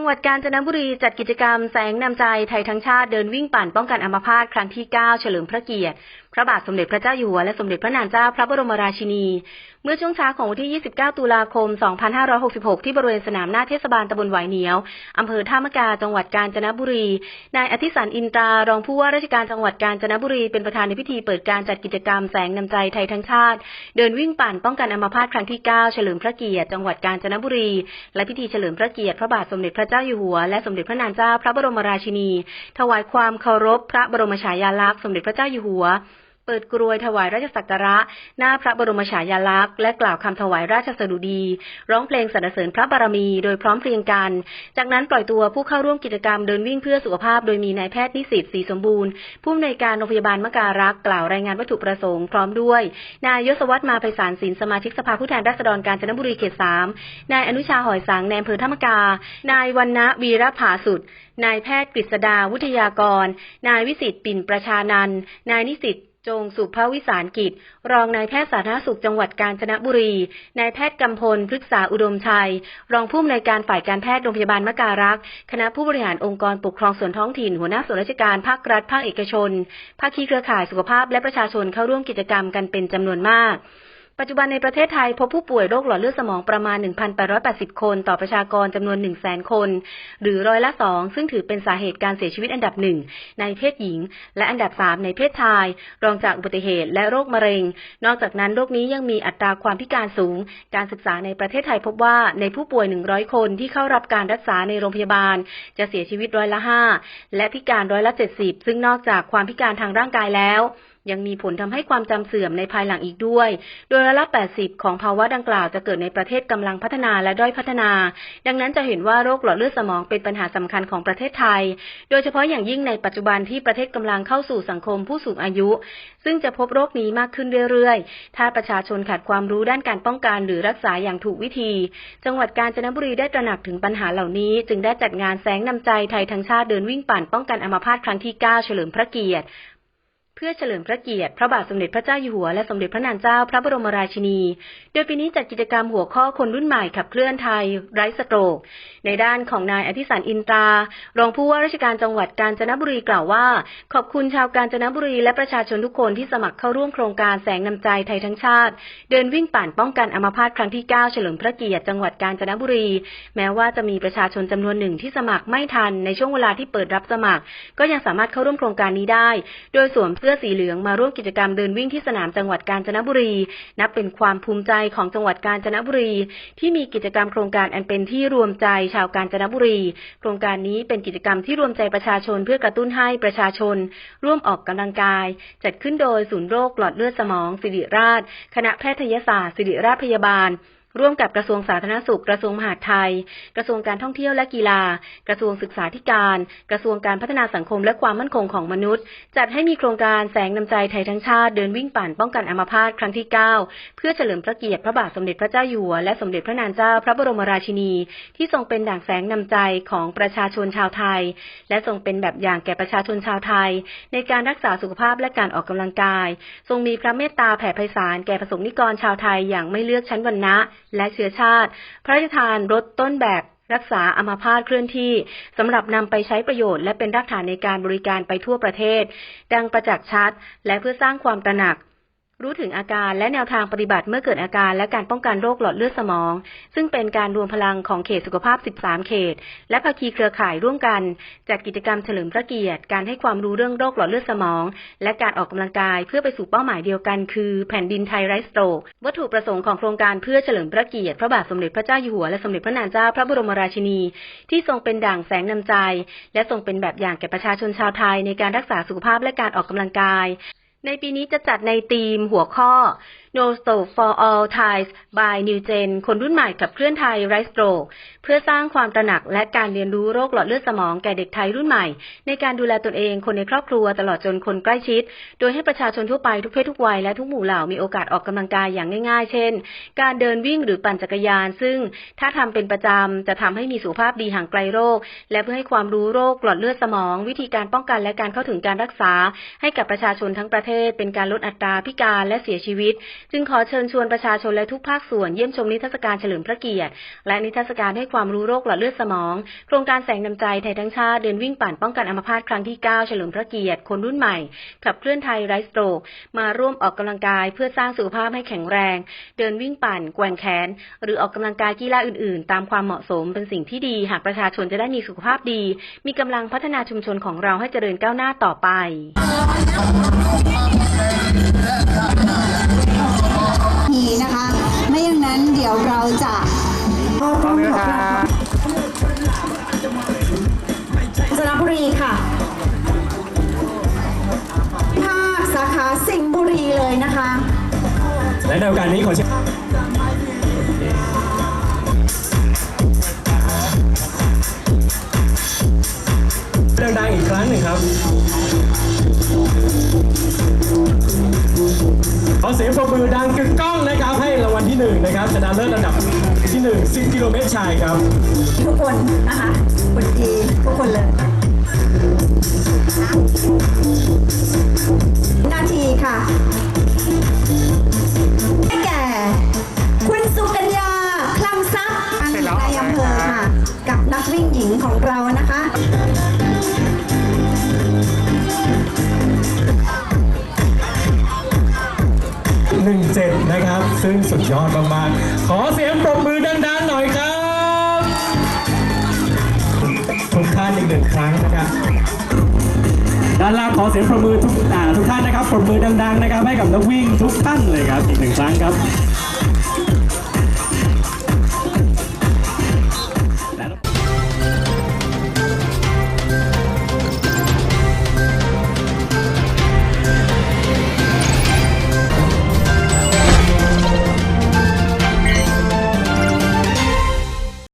งหวัดกาญจนบุรีจัดกิจกรรมแสงนำใจไทยทั้งชาติเดินวิ่งปั่นป้องกันอัมพาตครั้งที่ 9 เฉลิมพระเกียรติ พระบาทสมเด็จพระเจ้าอยู่หัวและสมเด็จพระนางเจ้าพระบรมราชินี เมื่อช่วงเช้าของวันที่ 29 ตุลาคม 2566 ที่บริเวณสนามหน้าเทศบาลตำบลไหวเหนียว อำเภอท่ามะกา จังหวัดกาญจนบุรี นายอธิสันอินตรา รองผู้ว่าราชการจังหวัดกาญจนบุรี เป็นประธานในพิธีเปิดการจัดกิจกรรมแสงนำใจไทยทั้งชาติ เดินวิ่งปั่นป้องกันอัมพาตครั้งที่ 9 เฉลิมพระเกียรติ จังหวัดกาญจนบุรี และพิธีเฉลิมพระเกียรติ พระบาทสมเด็จพระเจ้าอยู่หัว และสมเด็จพระนางเจ้าพระบรมราชินี ถวายความเคารพพระบรมฉายาลักษณ์ สมเด็จพระเจ้าอยู่หัว เปิดกรวยถวายราชสักการะ หน้าพระบรมฉายาลักษณ์และกล่าวคำถวายราชสดุดี ร้องเพลงสรรเสริญพระบารมีโดยพร้อมเพรียงกัน จากนั้นปล่อยตัวผู้เข้าร่วมกิจกรรมเดินวิ่งเพื่อสุขภาพ โดยมีนายแพทย์นิสิตศรีสมบูรณ์ผู้อำนวยการโรงพยาบาลมการักษ์กล่าวรายงานวัตถุประสงค์พร้อมด้วย นายยศวัฒน์มาไพศาลศิลสมาชิกสภาผู้แทนราษฎรกาญจนบุรีเขตสามนายอนุชาหอยสังแนมเพอธรรมกา นายวันณวีรผาสุดนายแพทย์กฤษดาวุทยากร นายวิสิตปิ่นประชานันนายนิสิต จงสุภาวิสารกิจ รองนายแพทย์สาธารณสุขจังหวัดกาญจนบุรี นายแพทย์กำพลพฤกษาอุดมชัย รองผู้อำนวยการฝ่ายการแพทย์โรงพยาบาลมการักษ์คณะผู้บริหารองค์กรปกครองส่วนท้องถิ่น หัวหน้าส่วนราชการภาครัฐภาคเอกชน ภาคีเครือข่ายสุขภาพและประชาชนเข้าร่วมกิจกรรมกันเป็นจำนวนมาก ปัจจุบันในประเทศไทยพบผู้ป่วยโรคหลอดเลือดสมองประมาณ 1,880 คนต่อประชากรจำนวน 100,000 คน หรือร้อยละ2ซึ่งถือเป็นสาเหตุการเสียชีวิตอันดับหนึ่งในเพศหญิง และอันดับ3ในเพศชาย รองจากอุบัติเหตุและโรคมะเร็ง นอกจากนั้นโรคนี้ยังมีอัตราความพิการสูง การศึกษาในประเทศไทยพบว่าในผู้ป่วย 100 คนที่เข้ารับการรักษาในโรงพยาบาล จะเสียชีวิตร้อยละ5และพิการร้อยละ 70 ซึ่งนอกจากความพิการทางร่างกายแล้ว ยังมีผลทำให้ความจำเสื่อมในภายหลังอีกด้วย โดยร้อยละ 80 ของภาวะดังกล่าวจะเกิดในประเทศกำลังพัฒนาและด้อยพัฒนา ดังนั้นจะเห็นว่าโรคหลอดเลือดสมองเป็นปัญหาสำคัญของประเทศไทย โดยเฉพาะอย่างยิ่งในปัจจุบันที่ประเทศกำลังเข้าสู่สังคมผู้สูงอายุ ซึ่งจะพบโรคนี้มากขึ้นเรื่อยๆ ถ้าประชาชนขาดความรู้ด้านการป้องกันหรือรักษาอย่างถูกวิธี จังหวัดกาญจนบุรีได้ตระหนักถึงปัญหาเหล่านี้ จึงได้จัดงานแสงนำใจไทยทั้งชาติเดินวิ่งปั่นป้องกันอัมพาตครั้งที่ 9 เฉลิมพระเกียรติ พื่อเฉลิมพระเกียรติพระบาทสมเด็จพระเจ้าอยู่หัวและสมเด็จพระนางเจ้าพระบรมราชินี โดยปีนี้จัดกิจกรรมหัวข้อคนรุ่นใหม่ขับเคลื่อนไทยไร้สโตรกในด้านของนายอธิสันอินตรา รองผู้ว่าราชการจังหวัดกาญจนบุรีกล่าวว่า ขอบคุณชาวกาญจนบุรีและประชาชนทุกคนที่สมัครเข้าร่วมโครงการแสงนำใจไทยทั้งชาติ เดินวิ่งปั่นป้องกันอัมพาตครั้งที่ 9 เฉลิมพระเกียรติจังหวัดกาญจนบุรี แม้ว่าจะมีประชาชนจำนวนหนึ่งที่สมัครไม่ทันในช่วงเวลาที่เปิดรับสมัคร ก็ยังสามารถเข้าร่วมโครงการนี้ได้ โดยสวมเสื้อสีเหลืองมาร่วมกิจกรรมเดินวิ่งที่สนามจังหวัดกาญจนบุรี นับเป็นความภูมิใจของจังหวัดกาญจนบุรี ที่มีกิจกรรมโครงการอันเป็นที่รวมใจชาวกาญจนบุรี โครงการนี้เป็นกิจกรรมที่รวมใจประชาชนเพื่อกระตุ้นให้ประชาชน ร่วมออกกำลังกาย จัดขึ้นโดยศูนย์โรคหลอดเลือดสมองสิริราช คณะแพทยศาสตร์ ศิริราชพยาบาล ร่วมกับกระทรวงสาธารณสุข กระทรวงมหาดไทย กระทรวงการท่องเที่ยวและกีฬา กระทรวงศึกษาธิการ กระทรวงการพัฒนาสังคมและความมั่นคงของมนุษย์ จัดให้มีโครงการแสงนำใจไทยทั้งชาติเดินวิ่งปั่นป้องกันอัมพาตครั้งที่ 9 เพื่อเฉลิมพระเกียรติพระบาทสมเด็จพระเจ้าอยู่หัวและสมเด็จพระนางเจ้าพระบรมราชินี ที่ทรงเป็นด่างแสงนำใจของประชาชนชาวไทย และทรงเป็นแบบอย่างแก่ประชาชนชาวไทย ในการรักษาสุขภาพและการออกกำลังกาย ทรงมีพระเมตตาแผ่ไพศาลแก่ประสงค์นิกรชาวไทยอย่างไม่เลือกชั้นวรรณะ และเชื้อชาติ พระราชทานรถต้นแบบรักษาอัมพาตเคลื่อนที่สำหรับนำไปใช้ประโยชน์และเป็นรากฐานในการบริการไปทั่วประเทศ ดังประจักษ์ชัด และเพื่อสร้างความตระหนัก รู้ถึงอาการและแนวทางปฏิบัติเมื่อเกิดอาการและการป้องกันโรคหลอดเลือดสมอง ซึ่งเป็นการรวมพลังของเขตสุขภาพ 13 เขต และภาคีเครือข่ายร่วมกันจัดกิจกรรมเฉลิมพระเกียรติ การให้ความรู้เรื่องโรคหลอดเลือดสมอง และการออกกำลังกายเพื่อไปสู่เป้าหมายเดียวกันคือแผ่นดินไทยไร้สโตรกวัตถุประสงค์ของโครงการเพื่อเฉลิมพระเกียรติพระบาทสมเด็จพระเจ้าอยู่หัวและสมเด็จพระนางเจ้าพระบรมราชินี ที่ทรงเป็นด่างแสงนำใจ และทรงเป็นแบบอย่างแก่ประชาชนชาวไทยในการรักษาสุขภาพและการออกกำลังกาย ในปีนี้จะจัดในธีมหัวข้อ No Stroke for All Thais by New Gen คนรุ่นใหม่กับเคลื่อนไทยไรสโตรเพื่อสร้างความตระหนักและการเรียนรู้โรคหลอดเลือดสมองแก่เด็กไทยรุ่นใหม่ ในการดูแลตนเองคนในครอบครัวตลอดจนคนใกล้ชิด โดยให้ประชาชนทั่วไปทุกเพศทุกวัยและทุกหมู่เหล่ามีโอกาสออกกำลังกายอย่างง่ายๆ เช่น การเดินวิ่งหรือปั่นจักรยาน ซึ่งถ้าทำเป็นประจำจะทำให้มีสุขภาพดีห่างไกลโรค และเพื่อให้ความรู้โรคหลอดเลือดสมอง วิธีการป้องกันและการเข้าถึงการรักษา ให้กับประชาชนทั้งประเทศเป็นการลดอัตราพิการและเสียชีวิตจึงขอเชิญชวนประชาชนและทุกภาคส่วนเยี่ยมชมนิทรรศการเฉลิมพระเกียรติ และนิทรรศการให้ความรู้โรคหลอดเลือดสมอง โครงการแสงนำใจไทยทั้งชาติเดินวิ่งปั่นป้องกันอัมพาตครั้งที่ 9 เฉลิมพระเกียรติ คนรุ่นใหม่ ขับเคลื่อนไทยไร้สโตรกมาร่วมออกกำลังกายเพื่อสร้างสุขภาพให้แข็งแรง เดินวิ่งปั่น แกว่งแขน หรือออกกำลังกายกีฬาอื่น ๆ ตามความเหมาะสมเป็นสิ่งที่ดี หากประชาชนจะได้มีสุขภาพดี มีกำลังพัฒนาชุมชนของเราให้เจริญก้าวหน้าต่อไป และในโอกาสนี้ขอเชิญดังๆอีกครั้งหนึ่งครับ ขอเสียงปรบมือดังกึกก้องนะครับ ให้รางวัลที่หนึ่งนะครับชนะเลิศอันดับที่หนึ่ง10 กิโลเมตรชายครับ ทุกคนนะคะคนดีทุกคนเลย ซึ่งสุดยอดมากๆขอเสียงปรบมือดังๆหน่อยครับ ทุกท่านอีกหนึ่งครั้งนะครับด้านล่างขอเสียงปรบมือทุกอ่าทุกท่านนะครับปรบมือดังๆนะครับให้กับนักวิ่งทุกท่านเลยครับอีกหนึ่งครั้งครับ